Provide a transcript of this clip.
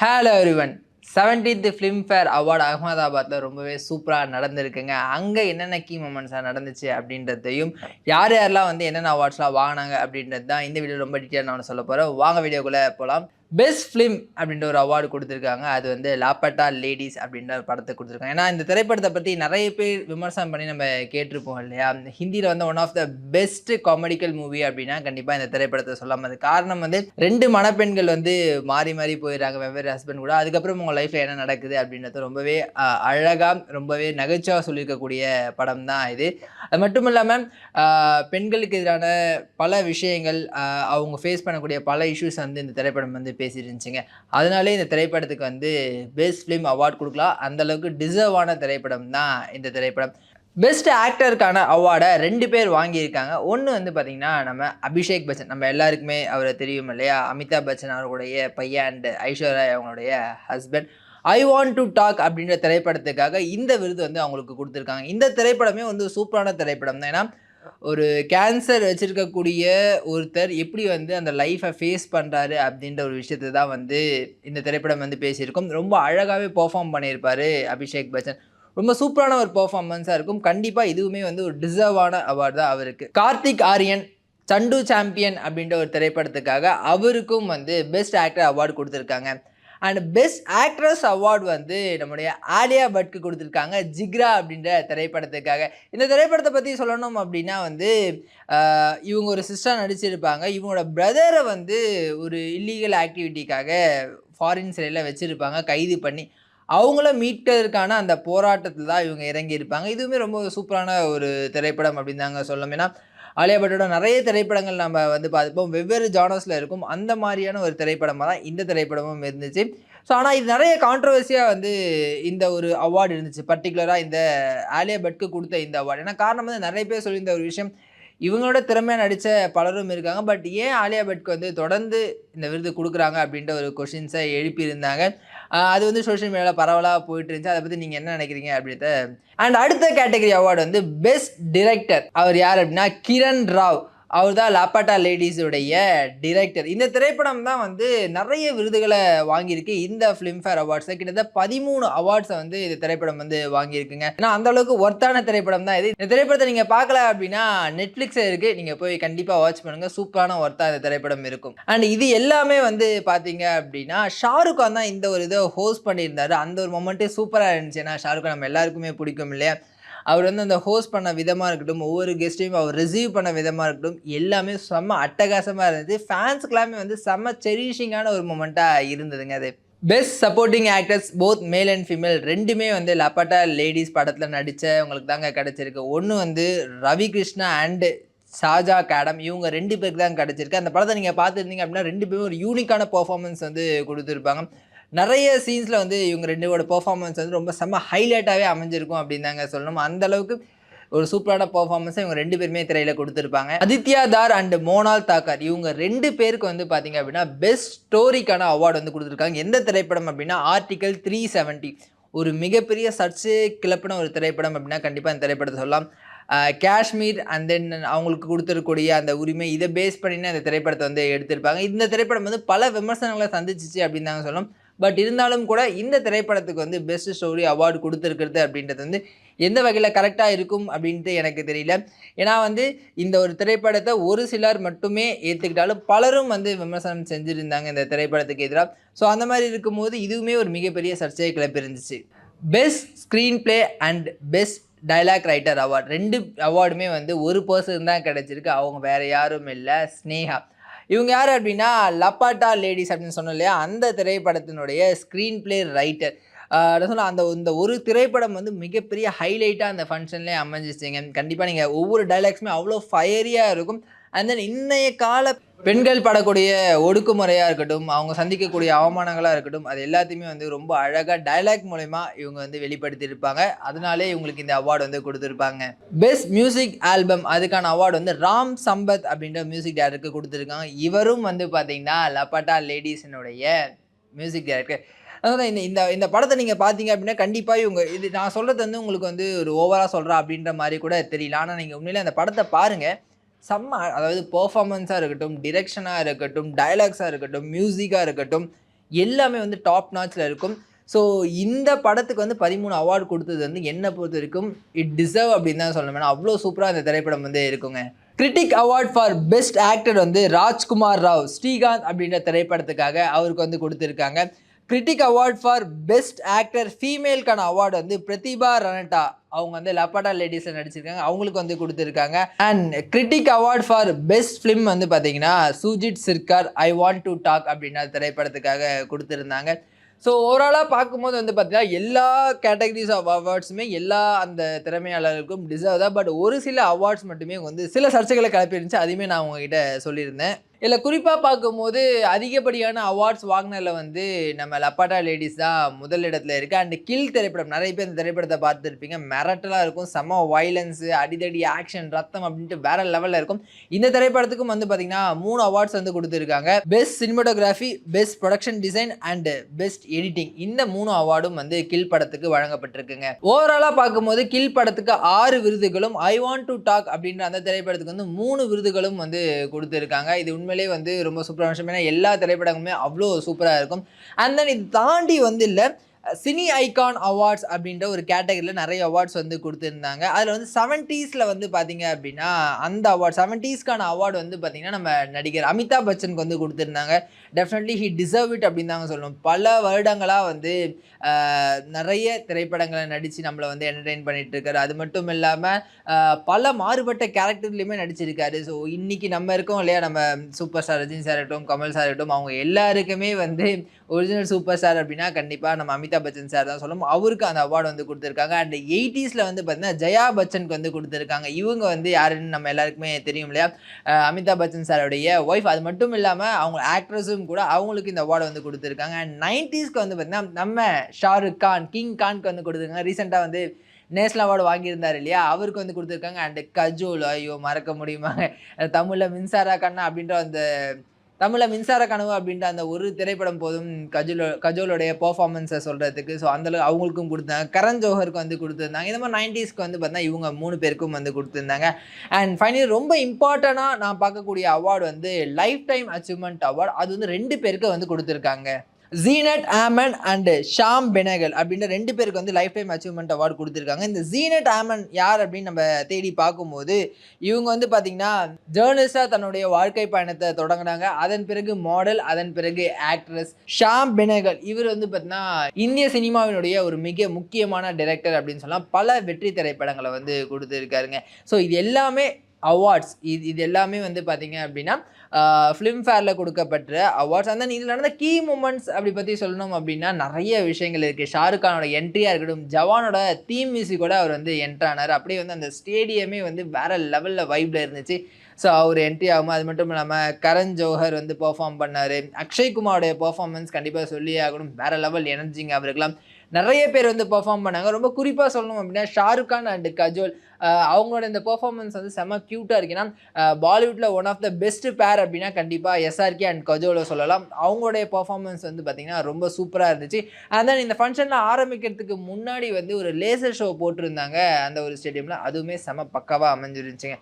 Hello everyone seventeenth Filmfare award அகமதாபாத்தில் ரொம்பவே சூப்பராக நடந்திருக்குங்க. அங்கே என்னென்ன கீ மூமெண்ட்ஸாக நடந்துச்சு அப்படின்றதையும் யார் யாரெல்லாம் வந்து என்னென்ன அவார்ட்ஸ்லாம் வாங்கினாங்க அப்படின்றது தான் இந்த வீடியோ ரொம்ப டீட்டெயில் நான் சொல்ல போகிறேன் வாங்க வீடியோக்குள்ளே போகலாம் பெஸ்ட் ஃபிலிம் அப்படின்ற ஒரு அவார்டு கொடுத்துருக்காங்க. அது வந்து லாப்பட்டா லேடிஸ் அப்படின்ற ஒரு படத்தை கொடுத்துருக்காங்க. ஏன்னா இந்த திரைப்படத்தை பற்றி நிறைய பேர் விமர்சனம் பண்ணி நம்ம கேட்டிருப்போம் இல்லையா? ஹிந்தியில் வந்து one of the best comedical movie அப்படின்னா கண்டிப்பாக இந்த திரைப்படத்தை சொல்லாமல் அது காரணம் வந்து ரெண்டு மணப்பெண்கள் வந்து மாறி மாறி போயிடுறாங்க. வெவ்வேறு ஹஸ்பண்ட் கூட. அதுக்கப்புறம் உங்கள் லைஃப்பில் என்ன நடக்குது அப்படின்றது ரொம்பவே அழகாக ரொம்பவே நகைச்சுவாக சொல்லியிருக்கக்கூடிய படம் தான் இது. அது மட்டும் இல்லாமல் பெண்களுக்கு எதிரான பல விஷயங்கள் அவங்க ஃபேஸ் பண்ணக்கூடிய பல இஷ்யூஸ் வந்து இந்த திரைப்படம் வந்து பேசியிருந்துச்சுங்க அதனாலே இந்த திரைப்படத்துக்கு வந்து பெஸ்ட் ஃபிலிம் அவார்ட் கொடுக்கலாம். அந்தளவுக்கு டிசர்வான திரைப்படம் தான் இந்த திரைப்படம். பெஸ்ட் ஆக்டருக்கான அவார்டை ரெண்டு பேர் வாங்கியிருக்காங்க. ஒன்று வந்து பார்த்திங்கன்னா நம்ம அபிஷேக் பச்சன். நம்ம எல்லாருக்குமே அவரை தெரியும் இல்லையா? அமிதாப் பச்சன் அவர்களுடைய பையன் அண்ட் ஐஸ்வர்யா அவங்களுடைய husband I want to talk அப்படின்ற திரைப்படத்துக்காக இந்த விருது வந்து அவங்களுக்கு கொடுத்துருக்காங்க. இந்த திரைப்படமே வந்து சூப்பரான திரைப்படம் தான் ஏன்னா ஒரு கேன்சர் வச்சுருக்கக்கூடிய ஒருத்தர் எப்படி வந்து அந்த லைஃப்பை ஃபேஸ் பண்ணுறாரு அப்படின்ற ஒரு விஷயத்தை தான் வந்து இந்த திரைப்படம் வந்து பேசியிருக்கோம். ரொம்ப அழகாகவே பெர்ஃபார்ம் பண்ணியிருப்பார் அபிஷேக் பச்சன். ரொம்ப சூப்பரான ஒரு பர்ஃபார்மன்ஸாக இருக்கும். கண்டிப்பாக இதுவுமே வந்து ஒரு டிசர்வான அவார்டு தான் அவருக்கு. கார்த்திக் ஆரியன் சண்டு சாம்பியன் அப்படின்ற ஒரு திரைப்படத்துக்காக அவருக்கும் வந்து பெஸ்ட் ஆக்டர் அவார்டு கொடுத்துருக்காங்க. அண்ட் பெஸ்ட் ஆக்ட்ரஸ் அவார்டு வந்து நம்முடைய ஆலியா பட்க்கு கொடுத்துருக்காங்க ஜிக்ரா அப்படின்ற திரைப்படத்துக்காக. இந்த திரைப்படத்தை பற்றி சொல்லணும் அப்படின்னா வந்து இவங்க ஒரு சிஸ்டர் நடிச்சிருப்பாங்க. இவங்களோட பிரதரை வந்து ஒரு இல்லீகல் ஆக்டிவிட்டிக்காக ஃபாரின் சிறையில் வச்சுருப்பாங்க கைது பண்ணி. அவங்கள மீட்கிறதுக்கான அந்த போராட்டத்தில் தான் இவங்க இறங்கியிருப்பாங்க இதுவுமே ரொம்ப சூப்பரான ஒரு திரைப்படம் அப்படின்னு தாங்க சொல்லணும். ஏன்னா ஆலியா பட்டோட நிறைய திரைப்படங்கள் நம்ம வந்து பார்த்துப்போம். வெவ்வேறு ஜானர்ஸில் இருக்கும். அந்த மாதிரியான ஒரு திரைப்படமாக தான் இந்த திரைப்படமும் இருந்துச்சு. ஸோ ஆனால் இது நிறைய கான்ட்ரவர்சியாக வந்து இந்த ஒரு அவார்டு இருந்துச்சு. பர்டிகுலராக இந்த ஆலியா பட்க்கு கொடுத்த இந்த அவார்டு ஏன்னா காரணம் வந்து நிறைய பேர் சொல்லியிருந்த ஒரு விஷயம். இவங்களோட திறமையாக நடித்த பலரும் இருக்காங்க. பட் ஏன் ஆலியா பட்க்கு வந்து தொடர்ந்து இந்த விருது கொடுக்குறாங்க அப்படின்ற ஒரு கொஷின்ஸை எழுப்பியிருந்தாங்க. அது வந்து சோஷியல் மீடியாவில் பரவலாக போயிட்டு இருந்துச்சு. அதை பற்றி நீங்கள் என்ன நினைக்கிறீங்க அப்படின்றத. அண்ட் அடுத்த கேட்டகரி அவார்டு வந்து பெஸ்ட் டிரெக்டர் அவர் யார் அப்படின்னா கிரண் ராவ். அவர் தான் லாப்பாட்டா லேடிஸுடைய டிரெக்டர் இந்த திரைப்படம் தான் வந்து நிறைய விருதுகளை வாங்கியிருக்கு. இந்த ஃபிலிம்ஃபேர் அவார்ட்ஸை கிட்டத்தட்ட பதிமூணு அவார்ட்ஸை வந்து இந்த திரைப்படம் வந்து வாங்கியிருக்குங்க. ஏன்னா அந்த அளவுக்கு ஒர்த்தான திரைப்படம் தான் இது. இந்த திரைப்படத்தை நீங்கள் பார்க்கல அப்படின்னா நெட்ஃப்ளிக்ஸில் இருக்குது நீங்கள் போய் கண்டிப்பாக வாட்ச் பண்ணுங்கள் சூப்பரான ஒர்த்தாக இந்த திரைப்படம் இருக்கும். அண்ட் இது எல்லாமே வந்து பார்த்தீங்க அப்படின்னா ஷாருக் கான் தான் இந்த ஒரு இதை ஹோஸ்ட் பண்ணியிருந்தாரு. அந்த ஒரு மொமெண்ட்டே சூப்பராக இருந்துச்சு. ஏன்னா ஷாருக் கான் நம்ம எல்லாருக்குமே பிடிக்கும் இல்லையா? அவர் வந்து அந்த ஹோஸ்ட் பண்ண விதமாக இருக்கட்டும் ஒவ்வொரு கெஸ்ட்டையும் அவர் ரிசீவ் பண்ண விதமாக இருக்கட்டும் எல்லாமே செம்ம அட்டகாசமாக இருந்துச்சு ஃபேன்ஸ்க்கெல்லாமே வந்து செம்ம செரிஷிங்கான ஒரு மூமெண்ட்டாக இருந்ததுங்க அது. Best supporting actors both male and female ரெண்டுமே வந்து லப்பாட்டா லேடிஸ் படத்தில் நடித்தவங்களுக்கு தாங்க கிடச்சிருக்கு. ஒன்று வந்து ரவி கிருஷ்ணா அண்டு ஷாஜா கேடம் இவங்க ரெண்டு பேருக்கு தான் கிடச்சிருக்கு. அந்த படத்தை நீங்கள் பார்த்துருந்தீங்க அப்படின்னா ரெண்டு பேரும் ஒரு யூனிக்கான பர்ஃபார்மன்ஸ் வந்து கொடுத்துருப்பாங்க. நிறைய சீன்ஸில் வந்து இவங்க ரெண்டோட பெர்ஃபார்மன்ஸ் வந்து ரொம்ப செம்ம ஹைலைட்டாகவே அமைஞ்சிருக்கும் அப்படின்னு தாங்க சொல்லணும். அந்த அளவுக்கு ஒரு சூப்பரான பெர்ஃபார்மன்ஸை இவங்க ரெண்டு பேருமே திரையில் கொடுத்துருப்பாங்க. அதித்யா தார் அண்ட் மோனால் தாக்கர் இவங்க ரெண்டு பேருக்கு வந்து பார்த்தீங்க அப்படின்னா பெஸ்ட் ஸ்டோரிக்கான அவார்டு வந்து கொடுத்துருக்காங்க. எந்த திரைப்படம் அப்படின்னா ஆர்டிகல் த்ரீ செவன்ட்டி ஒரு மிகப்பெரிய சர்ச்சை கிளப்பின ஒரு திரைப்படம் அப்படின்னா கண்டிப்பாக இந்த திரைப்படத்தை சொல்லலாம். காஷ்மீர் அண்ட் தென் அவங்களுக்கு கொடுத்துருக்கூடிய அந்த உரிமை இதை பேஸ் பண்ணின அந்த திரைப்படத்தை வந்து எடுத்திருப்பாங்க. இந்த திரைப்படம் வந்து பல விமர்சனங்களை சந்திச்சிச்சு அப்படின்னு தாங்க சொல்லணும். பட் இருந்தாலும் கூட இந்த திரைப்படத்துக்கு வந்து பெஸ்ட் ஸ்டோரி அவார்டு கொடுத்துருக்கிறது அப்படின்றது வந்து எந்த வகையில் கரெக்டாக இருக்கும் அப்படின்ட்டு எனக்கு தெரியல. ஏன்னா வந்து இந்த ஒரு திரைப்படத்தை ஒரு சிலர் மட்டுமே ஏற்றுக்கிட்டாலும் பலரும் வந்து விமர்சனம் செஞ்சுருந்தாங்க இந்த திரைப்படத்துக்கு எதிராக ஸோ அந்த மாதிரி இருக்கும்போது இதுவுமே ஒரு மிகப்பெரிய சர்ச்சையை கிளப்பிருந்துச்சு best screenplay and best dialogue writer award ரெண்டு அவார்டுமே வந்து ஒரு பர்சன் தான் கிடச்சிருக்கு. அவங்க வேறு யாரும் இல்லை. ஸ்னேகா. இவங்க யார் அப்படின்னா லப்பாட்டா லேடிஸ் அப்படின்னு சொன்னோம் இல்லையா? அந்த திரைப்படத்தினுடைய ஸ்க்ரீன் பிளே ரைட்டர் சொன்ன அந்த இந்த ஒரு திரைப்படம் வந்து மிகப்பெரிய ஹைலைட்டாக அந்த ஃபங்க்ஷன்லேயே அமைஞ்சிச்சிங்க. கண்டிப்பாக நீங்கள் ஒவ்வொரு டைலாக்ஸுமே அவ்வளோ ஃபயரியாக இருக்கும். அண்ட் தென் இன்றைய கால பெண்கள் படக்கூடிய ஒடுக்குமுறையாக இருக்கட்டும் அவங்க சந்திக்கக்கூடிய அவமானங்களாக இருக்கட்டும் அது எல்லாத்தையுமே வந்து ரொம்ப அழகாக டைலாக் மூலயமா இவங்க வந்து வெளிப்படுத்தியிருப்பாங்க. அதனாலே இவங்களுக்கு இந்த அவார்டு வந்து கொடுத்துருப்பாங்க. பெஸ்ட் மியூசிக் ஆல்பம் அதுக்கான அவார்டு வந்து ராம் சம்பத் அப்படின்ற மியூசிக் டைரக்டருக்கு கொடுத்துருக்காங்க. இவரும் வந்து பார்த்தீங்கன்னா லப்பட்டா லேடிஸினுடைய மியூசிக் டைரக்டர் அதாவது இந்த இந்த இந்த படத்தை நீங்கள் பார்த்தீங்க அப்படின்னா கண்டிப்பாக இவங்க இது நான் சொல்கிறது வந்து உங்களுக்கு வந்து ஒரு ஓவராக சொல்கிறேன் அப்படின்ற மாதிரி கூட தெரியல. ஆனால் நீங்கள் உண்மையிலே அந்த படத்தை பாருங்கள் செம்ம அதாவது பர்ஃபார்மன்ஸாக இருக்கட்டும் டிரெக்ஷனாக இருக்கட்டும் டயலாக்ஸாக இருக்கட்டும் மியூசிக்காக இருக்கட்டும் எல்லாமே வந்து டாப் நாச்சில் இருக்கும். ஸோ இந்த படத்துக்கு வந்து பதிமூணு அவார்டு கொடுத்தது வந்து என்னை பொறுத்த வரைக்கும் இட் டிசர்வ் அப்படின்னு தான் சொல்லணும். ஏன்னா அவ்வளோ சூப்பராக இந்த திரைப்படம் வந்து இருக்குங்க. Critic award for best actor வந்து ராஜ்குமார் ராவ் ஸ்ரீகாந்த் அப்படின்ற திரைப்படத்துக்காக அவருக்கு வந்து கொடுத்துருக்காங்க. Critic award for best actor ஃபீமேலுக்கான award வந்து பிரதிபா ரனட்டா. அவங்க வந்து லப்பாடா லேடிஸில் நடிச்சிருக்காங்க. அவங்களுக்கு வந்து கொடுத்துருக்காங்க. And critic award for best film வந்து பார்த்தீங்கன்னா Shoojit Sircar I want to talk அப்படின்ற திரைப்படத்துக்காக கொடுத்துருந்தாங்க. ஸோ ஓவராலாக பார்க்கும்போது வந்து பார்த்தீங்கன்னா எல்லா கேட்டகரிஸ் ஆஃப் அவார்ட்ஸுமே எல்லா அந்த திறமையாளர்களுக்கும் டிசர்வ் தான். பட் ஒரு சில அவார்ட்ஸ் மட்டுமே வந்து சில சர்ச்சைகளை கிளப்பி இருந்துச்சு அதையுமே நான் உங்ககிட்ட சொல்லியிருந்தேன். இதில் குறிப்பாக பார்க்கும்போது அதிகப்படியான அவார்ட்ஸ் வாங்கினதில் வந்து நம்ம லப்பாட்டா லேடிஸ் தான் முதல் இடத்துல இருக்குது அண்ட் கில் திரைப்படம் நிறைய பேர் இந்த திரைப்படத்தை பார்த்துருப்பீங்க. மிரட்டலாக இருக்கும். செம்ம வயலன்ஸு அடிதடி ஆக்ஷன் ரத்தம் அப்படின்ட்டு வேற லெவலில் இருக்கும். இந்த திரைப்படத்துக்கும் வந்து பார்த்தீங்கன்னா மூணு அவார்ட்ஸ் வந்து கொடுத்துருக்காங்க. Best cinematography best production design and best editing இந்த மூணு அவார்டும் வந்து கில் படத்துக்கு வழங்கப்பட்டிருக்குங்க. ஓவராலாக பார்க்கும்போது கில் படத்துக்கு ஆறு விருதுகளும் ஐ வாண்ட் டு டாக் அப்படின்ற அந்த திரைப்படத்துக்கு வந்து மூணு விருதுகளும் வந்து கொடுத்துருக்காங்க. இது உண்மை உண்மையிலே வந்து ரொம்ப சூப்பரான விஷயம். ஏன்னா எல்லா திரைப்படங்களுமே அவ்வளோ சூப்பராக இருக்கும். அண்ட் தென் இது தாண்டி வந்து இல்லை சினி ஐகான் அவார்ட்ஸ் அப்படின்ற ஒரு கேட்டகரியில் நிறைய அவார்ட்ஸ் வந்து கொடுத்துருந்தாங்க. அதில் வந்து செவன்ட்டீஸில் வந்து பார்த்தீங்க அப்படின்னா அந்த அவார்ட் செவன்ட்டீஸ்க்கான அவார்டு வந்து பார்த்திங்கன்னா நம்ம நடிகர் அமிதாப் பச்சனுக்கு வந்து கொடுத்துருந்தாங்க. டெஃபினெட்லி ஹி டிசர்வ் இட் அப்படின்னு தாங்க சொல்லணும். பல வருடங்களாக வந்து நிறைய திரைப்படங்களை நடித்து நம்மளை வந்து என்டர்டெயின் பண்ணிட்டு இருக்காரு. அது மட்டும் இல்லாமல் பல மாறுபட்ட கேரக்டர்லையுமே நடிச்சிருக்காரு. ஸோ இன்றைக்கி நம்ம இருக்கோம் இல்லையா? நம்ம சூப்பர் ஸ்டார் ரஜினி சார் இருக்கட்டும் கமல் சார் இருக்கட்டும் அவங்க எல்லாருக்குமே வந்து ஒரிஜினல் சூப்பர் ஸ்டார் அப்படின்னா கண்டிப்பாக நம்ம அமிதாப் பச்சன் சார் தான் சொல்லணும். அவருக்கு அந்த அவார்டு வந்து கொடுத்துருக்காங்க. அண்ட் எயிட்டிஸில் வந்து பார்த்தீங்கன்னா ஜெயா பச்சனுக்கு வந்து கொடுத்துருக்காங்க. இவங்க வந்து யாருன்னு நம்ம எல்லாருக்குமே தெரியும் இல்லையா? அமிதாப் பச்சன் சாரோடைய ஒய்ஃப் அது மட்டும் இல்லாமல் அவங்க ஆக்ட்ரஸும் கூட அவங்களுக்கு இந்த அவார்டு வந்து கொடுத்துருக்காங்க. அண்ட் நைன்டிஸ்க்கு வந்து பார்த்திங்கன்னா நம்ம ஷாருக் கான் கிங் கான்க்கு வந்து கொடுத்துருக்காங்க. ரீசெண்டாக வந்து நேஷனல் அவார்டு வாங்கியிருந்தார் இல்லையா? அவருக்கு வந்து கொடுத்துருக்காங்க. அண்ட் கஜோல் ஐயோ மறக்க முடியுமாங்க. தமிழில் மின்சாரா கண்ணா அப்படின்ற அந்த தமிழில் மின்சார கனவு அப்படின்ற அந்த ஒரு திரைப்படம் போதும் கஜோலோ கஜோலோடைய பர்ஃபார்மன்ஸை சொல்கிறதுக்கு ஸோ அந்த அவங்களுக்கும் கொடுத்தாங்க கரண் ஜோஹருக்கு வந்து கொடுத்துருந்தாங்க. இந்த மாதிரி நைன்டிஸ்க்கு வந்து பார்த்தீங்கன்னா இவங்க மூணு பேருக்கும் வந்து கொடுத்துருந்தாங்க. அண்ட் ஃபைனலி ரொம்ப இம்பார்ட்டண்ட்டாக நான் பார்க்கக்கூடிய அவார்டு வந்து லைஃப் டைம் அச்சீவ்மெண்ட் அவார்டு அது வந்து ரெண்டு பேருக்கு வந்து கொடுத்துருக்காங்க. ஜீனட் ஆமன் அண்டு ஷாம் பெனகல் அப்படின்ற ரெண்டு பேருக்கு வந்து லைஃப் டைம் அச்சீவ்மெண்ட் அவார்டு கொடுத்துருக்காங்க. இந்த ஜீனட் ஆமன் யார் அப்படின்னு நம்ம தேடி பார்க்கும்போது இவங்க வந்து பார்த்தீங்கன்னா ஜேர்னலிஸ்டாக தன்னுடைய வாழ்க்கை பயணத்தை தொடங்கினாங்க. அதன் பிறகு மாடல் அதன் பிறகு ஆக்ட்ரஸ் ஷாம் பெனகல் இவர் வந்து பார்த்தீங்கன்னா இந்திய சினிமாவினுடைய ஒரு மிக முக்கியமான டைரக்டர் அப்படின்னு சொல்லலாம். பல வெற்றி திரைப்படங்களை வந்து கொடுத்துருக்காருங்க. ஸோ இது எல்லாமே அவார்ட்ஸ் இது இது எல்லாமே வந்து பார்த்தீங்க அப்படின்னா ஃபிலிம்ஃபேரில் கொடுக்கப்பட்ட அவார்ட்ஸ் அந்த இதில் நடந்த கீ மூமெண்ட்ஸ் அப்படி பற்றி சொல்லணும் அப்படின்னா நிறைய விஷயங்கள் இருக்குது ஷாருக் கானோட என்ட்ரியாக இருக்கட்டும் ஜவானோட தீம் மியூசிக்கோட அவர் வந்து என்ட்ரானார் அப்படியே வந்து அந்த ஸ்டேடியமே வந்து வேற லெவலில் வைப்பில் இருந்துச்சு. ஸோ அவர் என்ட்ரி ஆகும் அது மட்டும் இல்லாமல் கரண் ஜோஹர் வந்து பெர்ஃபார்ம் பண்ணார். அக்ஷய் குமாரோடைய பர்ஃபார்மன்ஸ் கண்டிப்பாக சொல்லி ஆகணும். வேறு லெவல் எனர்ஜிங்க அவருக்கெல்லாம். நிறைய பேர் வந்து பெர்ஃபார்ம் பண்ணாங்க. ரொம்ப குறிப்பாக சொல்லணும் அப்படின்னா ஷாருக் கான் அண்ட் கஜோல் அவங்களோட இந்த பெர்ஃபார்மன்ஸ் வந்து செம க்யூட்டாக இருக்கு. ஏன்னா பாலிவுட்டில் one of the best pair அப்படின்னா கண்டிப்பாக எஸ்ஆர்கே அண்ட் கஜோலை சொல்லலாம். அவங்களுடைய பெர்ஃபார்மன்ஸ் வந்து பார்த்திங்கன்னா ரொம்ப சூப்பராக இருந்துச்சு. அண்ட் தென் இந்த ஃபங்க்ஷனில் ஆரம்பிக்கிறதுக்கு முன்னாடி வந்து ஒரு லேசர் ஷோ போட்டிருந்தாங்க அந்த ஒரு ஸ்டேடியமில் அதுவுமே செம பக்காவாக அமைஞ்சிருந்துச்சுங்க.